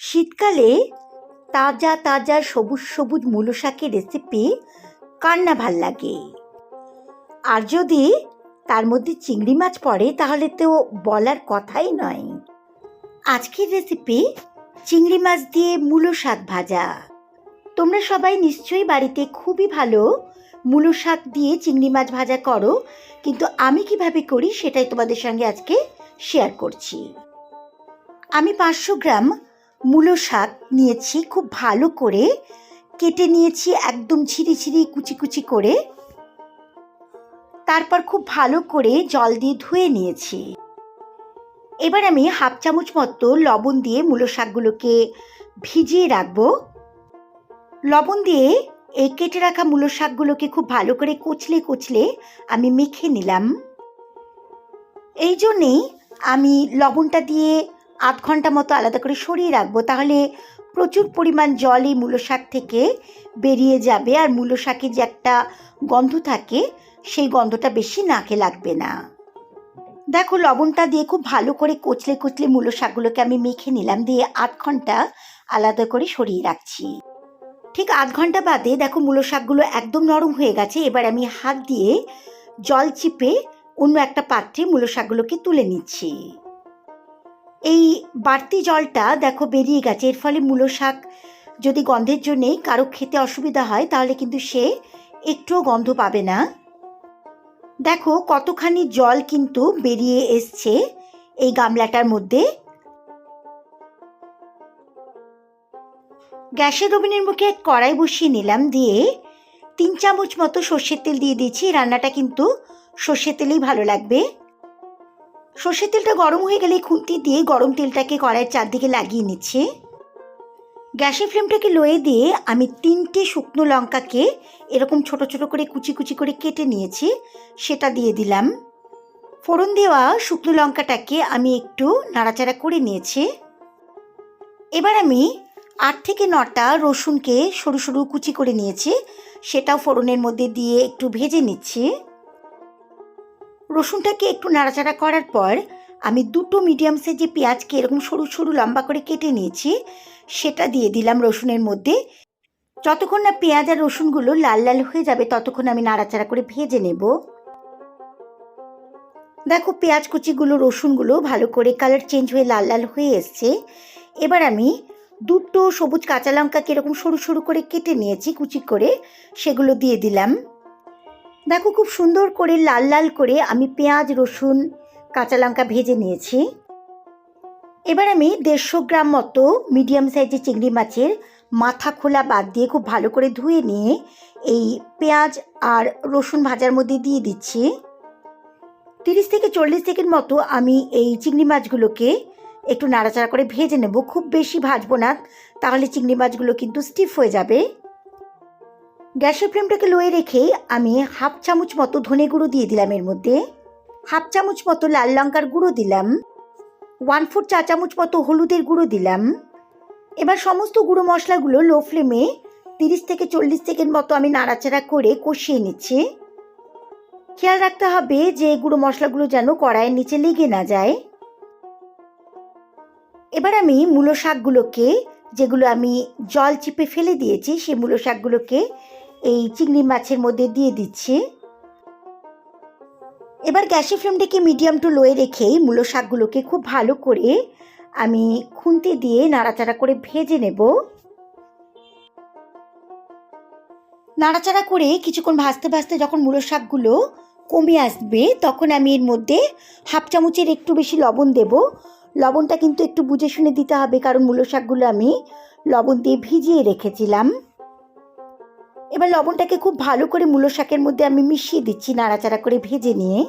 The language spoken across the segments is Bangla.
শীতকালে তাজা তাজা সবুজ সবুজ মূলো শাকের রেসিপি কার না ভালো লাগে। আর যদি তার মধ্যে চিংড়ি মাছ পড়ে, তাহলে তো বলার কথাই নয়। আজকের রেসিপি চিংড়ি মাছ দিয়ে মূলো শাক ভাজা। তোমরা সবাই নিশ্চয়ই বাড়িতে খুবই ভালো মূলো শাক দিয়ে চিংড়ি মাছ ভাজা করো, কিন্তু আমি কীভাবে করি সেটাই তোমাদের সঙ্গে আজকে শেয়ার করছি। আমি পাঁচশো গ্রাম মূলো শাক নিয়েছি খুব ভালো করে। কেটে নিয়েছি একদম ছিঁড়ি ছিঁড়ি কুচি কুচি করে। তারপর খুব ভালো করে জল দিয়ে ধুয়ে নিয়েছি। এবার আমি হাফ চামচ মতো লবণ দিয়ে মূলো শাকগুলোকে ভিজিয়ে রাখব। লবণ দিয়ে এই কেটে রাখা মূলো শাকগুলোকে খুব ভালো করে কুচলে কুচলে আমি মেখে নিলাম। এই জন্যেই আমি লবণটা দিয়ে আধ ঘণ্টা মতো আলাদা করে সরিয়ে রাখব, তাহলে প্রচুর পরিমাণ জল এই মূলো শাক থেকে বেরিয়ে যাবে। আর মূলো শাকের যে একটা গন্ধ থাকে, সেই গন্ধটা বেশি নাকে লাগবে না। দেখো, লবণটা দিয়ে খুব ভালো করে কচলে কচলে মূলো শাকগুলোকে আমি মেখে নিলাম, দিয়ে আধ ঘণ্টা আলাদা করে সরিয়ে রাখছি। ঠিক আধ ঘণ্টা বাদে দেখো, মূলো শাকগুলো একদম নরম হয়ে গেছে, এবার আমি হাত দিয়ে জল চিপে অন্য একটা পাত্রে মূলো শাকগুলোকে তুলে নিচ্ছি। এই বাড়তি জলটা দেখো বেরিয়ে গেছে। এর ফলে মূলো শাক যদি গন্ধের জন্যে কারও খেতে অসুবিধা হয়, তাহলে কিন্তু সে একটুও গন্ধ পাবে না। দেখো কতখানি জল কিন্তু বেরিয়ে এসছে এই গামলাটার মধ্যে। গ্যাসের ওভেনের মুখে এক কড়াই বসিয়ে নিলাম দিয়ে তিন চামচ মতো সর্ষের তেল দিয়ে দিয়েছি। রান্নাটা কিন্তু সর্ষের তেলেই ভালো লাগবে। সর্ষের তেলটা গরম হয়ে গেলে খুন্তি দিয়ে গরম তেলটাকে কড়াইয়ের চারদিকে লাগিয়ে নিচ্ছে। গ্যাসের ফ্লেমটাকে লোয়ে দিয়ে আমি তিনটে শুকনো লঙ্কাকে এরকম ছোট ছোট করে কুচি কুচি করে কেটে নিয়েছি, সেটা দিয়ে দিলাম। ফোড়ন দেওয়া শুকনো লঙ্কাটাকে আমি একটু নাড়াচাড়া করে নিয়েছি। এবার আমি আট থেকে নটা রসুনকে সরু সরু কুচি করে নিয়েছি, সেটাও ফোড়নের মধ্যে দিয়ে একটু ভেজে নিচ্ছি। রসুনটাকে একটু নাড়াচাড়া করার পর আমি দুটো মিডিয়াম সাইজে পেঁয়াজকে এরকম সরু সরু লম্বা করে কেটে নিয়েছি। সেটা দিয়ে দিলাম রসুনের মধ্যে। যতক্ষণ না পেঁয়াজ আর রসুনগুলো লাল লাল হয়ে যাবে, ততক্ষণ আমি নাড়াচাড়া করে ভেজে নেব। দেখো পেঁয়াজ কুচিগুলো, রসুনগুলো ভালো করে কালার চেঞ্জ হয়ে লাল লাল হয়ে এসছে। এবার আমি দুটো সবুজ কাঁচা লঙ্কাকে এরকম সরু সরু করে কেটে নিয়েছি, কুচি করে। সেগুলো দিয়ে দিলাম। দেখো খুব সুন্দর করে লাল লাল করে আমি পেঁয়াজ, রসুন, কাঁচা লঙ্কা ভেজে নিয়েছি। এবার আমি দেড়শো গ্রাম মতো মিডিয়াম সাইজের চিংড়ি মাছের মাথা খোলা বাদ দিয়ে খুব ভালো করে ধুয়ে নিয়ে এই পেঁয়াজ আর রসুন ভাজার মধ্যে দিয়ে দিচ্ছি। তিরিশ থেকে চল্লিশ সেকেন্ড মতো আমি এই চিংড়ি মাছগুলোকে একটু নাড়াচাড়া করে ভেজে নেব। খুব বেশি ভাজবো না, তাহলে চিংড়ি মাছগুলো কিন্তু স্টিফ হয়ে যাবে। গ্যাসের ফ্লেমটাকে লোয়ে রেখে আমি হাফ চামচ মতো ধনে গুঁড়ো দিয়ে দিলাম এর মধ্যে। হাফ চামচ মতো লাল লঙ্কার গুঁড়ো দিলাম। ওয়ান ফোর চা চামচ মতো হলুদের গুঁড়ো দিলাম। এবার সমস্ত গুঁড়ো মশলাগুলো লো ফ্লেমে তিরিশ থেকে চল্লিশ সেকেন্ড মতো আমি নাড়াচাড়া করে কষিয়ে নিচ্ছি। খেয়াল রাখতে হবে যে গুঁড়ো মশলাগুলো যেন কড়াইয়ের নিচে লেগে না যায়। এবার আমি মূলো শাকগুলোকে, যেগুলো আমি জল চিপে ফেলে দিয়েছি, সেই মূলো শাকগুলোকে এই চিংড়ি মাছের মধ্যে দিয়ে দিচ্ছি। এবার গ্যাসের ফ্লেমটাকে মিডিয়াম টু লোয়ে রেখেই মূলো শাকগুলোকে খুব ভালো করে আমি খুন্তি দিয়ে নাড়াচাড়া করে ভেজে নেব। নাড়াচাড়া করে কিছুক্ষণ ভাজতে ভাজতে যখন মূলো শাকগুলো কমে আসবে, তখন আমি এর মধ্যে হাফ চামচের একটু বেশি লবণ দেব। লবণটা কিন্তু একটু বুঝে শুনে দিতে হবে, কারণ মূলো শাকগুলো আমি লবণ দিয়ে ভিজিয়ে রেখেছিলাম। এবার লবণটাকে খুব ভালো করে মূলো শাকের মধ্যে আমি মিশিয়ে দিচ্ছি নাড়াচাড়া করে ভেজে নিয়ে।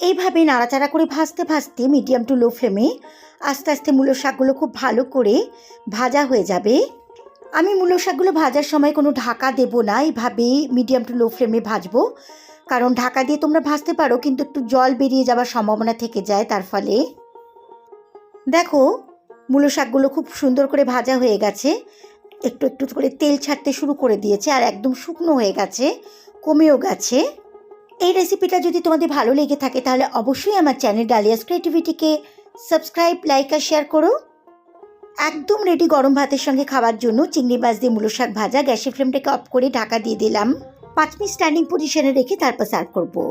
এইভাবে নাড়াচাড়া করে ভাজতে ভাজতে মিডিয়াম টু লো ফ্লেমে আস্তে আস্তে মূলো শাকগুলো খুব ভালো করে ভাজা হয়ে যাবে। আমি মূলো শাকগুলো ভাজার সময় কোনো ঢাকা দেব না এইভাবেই মিডিয়াম টু লো ফ্লেমে ভাজবো। কারণ ঢাকা দিয়ে তোমরা ভাজতে পারো, কিন্তু একটু জল বেরিয়ে যাওয়ার সম্ভাবনা থেকে যায়, তার ফলে। দেখো, মূলো শাকগুলো খুব সুন্দর করে ভাজা হয়ে গেছে। একটু একটু করে তেল ছাড়তে শুরু করে দিয়েছে আর একদম শুকনো হয়ে গেছে, কমেও গেছে। এই রেসিপিটা যদি তোমাদের ভালো লেগে থাকে তাহলে অবশ্যই আমার চ্যানেল ডালিয়াস ক্রিয়েটিভিটিকে সাবস্ক্রাইব লাইক আর শেয়ার করো। একদম রেডি গরম ভাতের সঙ্গে খাওয়ার জন্য চিংড়ি মাছ দিয়ে মূলো শাক ভাজা গ্যাসের ফ্লেমটাকে অফ করে ঢাকা দিয়ে দিলাম। পাঁচ মিনিট স্ট্যান্ডিং পজিশনে রেখে তারপর সার্ভ করব।